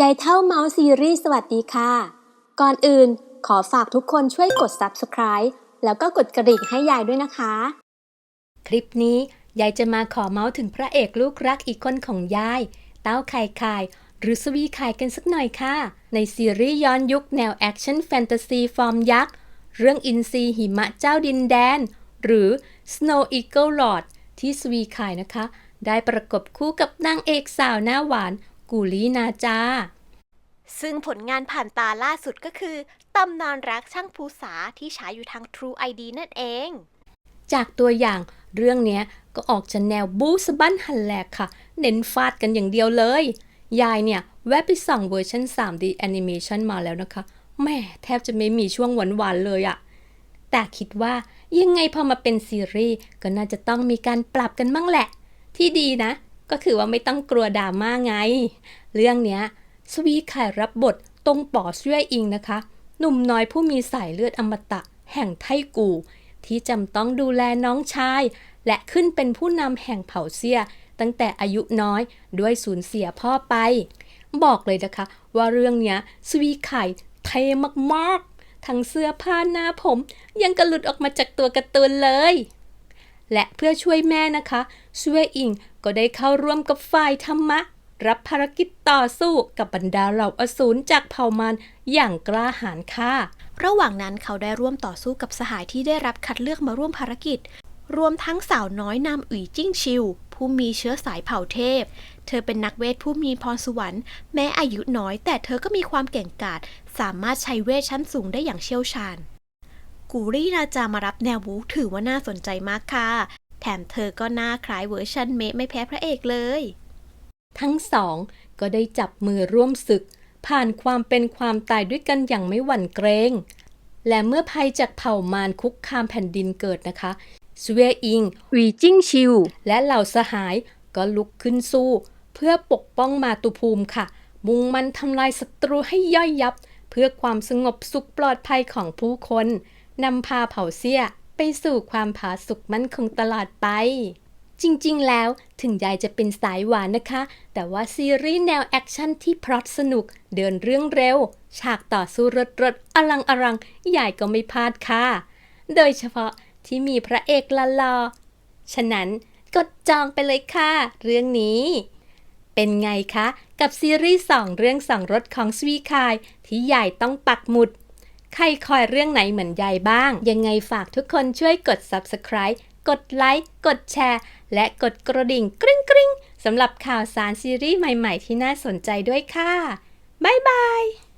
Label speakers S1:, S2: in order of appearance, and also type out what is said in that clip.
S1: ยายเท่าเมาส์ซีรีส์สวัสดีค่ะ ก่อนอื่นขอฝากทุกคนช่วยกด subscribe แล้วก็กดกระดิ่งให้ยายด้วยนะคะ คลิปนี้ยายจะมาขอเมาส์ถึงพระเอกลูกรักอีกคนของยาย เต้าไข่ไข่หรือสวีไข่กันสักหน่อยค่ะ ในซีรีส์ย้อนยุคแนวแอคชั่นแฟนตาซีฟอร์มยักษ์ เรื่องอินซีหิมะเจ้าดินแดน หรือ Snow Eagle Lord ที่สวีไข่นะคะ ได้ประกบคู่กับนางเอกสาวหน้าหวาน กูลีนาจา
S2: ซึ่งผลงานผ่านตาล่าสุดก็คือตำนานรักช่างภูษาที่ฉายอยู่ทาง True ID นั่นเอง
S1: จากตัวอย่างเรื่องเนี้ยก็ออกจะแนวบู๊สะบั้นหันแหลกค่ะ เน้นฟาดกันอย่างเดียวเลย ยายเนี่ยแวะไปส่องเวอร์ชัน 3D Animation มาแล้วนะคะแม่แทบจะไม่มีช่วงหวานๆเลยอะแต่คิดว่ายังไงพอมาเป็นซีรีส์ก็น่าจะต้องมีการปรับกันบ้างแหละ ที่ดีนะ ก็คือว่าไม่ต้องกลัวดราม่าไง เรื่องเนี้ยสวีไข่รับบทตรงป่อเสื้ออิงนะคะ หนุ่มน้อยผู้มีสายเลือดอมตะแห่งไทกู ที่จำต้องดูแลน้องชาย และขึ้นเป็นผู้นำแห่งเผ่าเซีย ตั้งแต่อายุน้อยด้วยสูญเสียพ่อไป บอกเลยนะคะ ว่าเรื่องเนี้ยสวีไข่เทมากๆ ทั้งเสื้อผ้าหน้าผม ยังกระหลุดออกมาจากตัวการ์ตูนเลย และเพื่อช่วยแม่นะคะช่วอิงก็ได้เข้าร่วมกับฝ่ายธรรมะ รับภารกิจต่อสู้กับบรรดาเหล่าอสูรจากเผ่ามารอย่างกล้าหาญค่ะ
S2: ระหว่างนั้นเขาได้ร่วมต่อสู้กับสหายที่ได้รับคัดเลือกมาร่วมภารกิจ รวมทั้งสาวน้อยนามอุ๋ยจิ้งชิว ผู้มีเชื้อสายเผ่าเทพ เธอเป็นนักเวทผู้มีพรสวรรค์แม้อายุน้อย แต่เธอก็มีความเก่งกาจสามารถใช้เวทชั้นสูงได้อย่างเชี่ยวชาญ กูรี่นาจามารับแนวบู๊ถือว่าน่าสนใจมากค่ะ แถมเธอก็น่าคล้ายเวอร์ชันเมะไม่แพ้พระเอกเลย
S1: ทั้งสองก็ได้จับมือร่วมศึก ผ่านความเป็นความตายด้วยกันอย่างไม่หวั่นเกรง และเมื่อภัยจากเผ่ามารคุกคามแผ่นดินเกิดนะคะสเวอิงวีจิ้งชิว และเหล่าสหายก็ลุกขึ้นสู้ เพื่อปกป้องมาตุภูมิค่ะ มุ่งมันทำลายศัตรูให้ย่อยยับ เพื่อความสงบสุขปลอดภัยของผู้คน นำพาเผ่าเสี้ยไปสู่ความผาสุกมั่นคงตลอดไป จริงๆ แล้วถึงยายจะเป็นสายหวานนะคะ แต่ว่าซีรีส์แนวแอคชั่นที่พล็อตสนุก เดินเรื่องเร็ว ฉากต่อสู้รถรถอลังอลังยายก็ไม่พลาดค่ะ โดยเฉพาะที่มีพระเอกละลอฉะนั้นกดจองไปเลยค่ะ เรื่องนี้ เป็นไงคะ กับซีรีส์สองเรื่องสองรถของสวีคายที่ยายต้องปักหมุด ใครคอยเรื่องไหนเหมือนยายบ้าง ยังไงฝากทุกคนช่วยกด subscribe กดไลค์ กดแชร์ และกดกระดิ่งกริ๊งกริ๊งสำหรับข่าวสารซีรีส์ใหม่ ๆ ที่น่าสนใจด้วยค่ะ บ๊ายบาย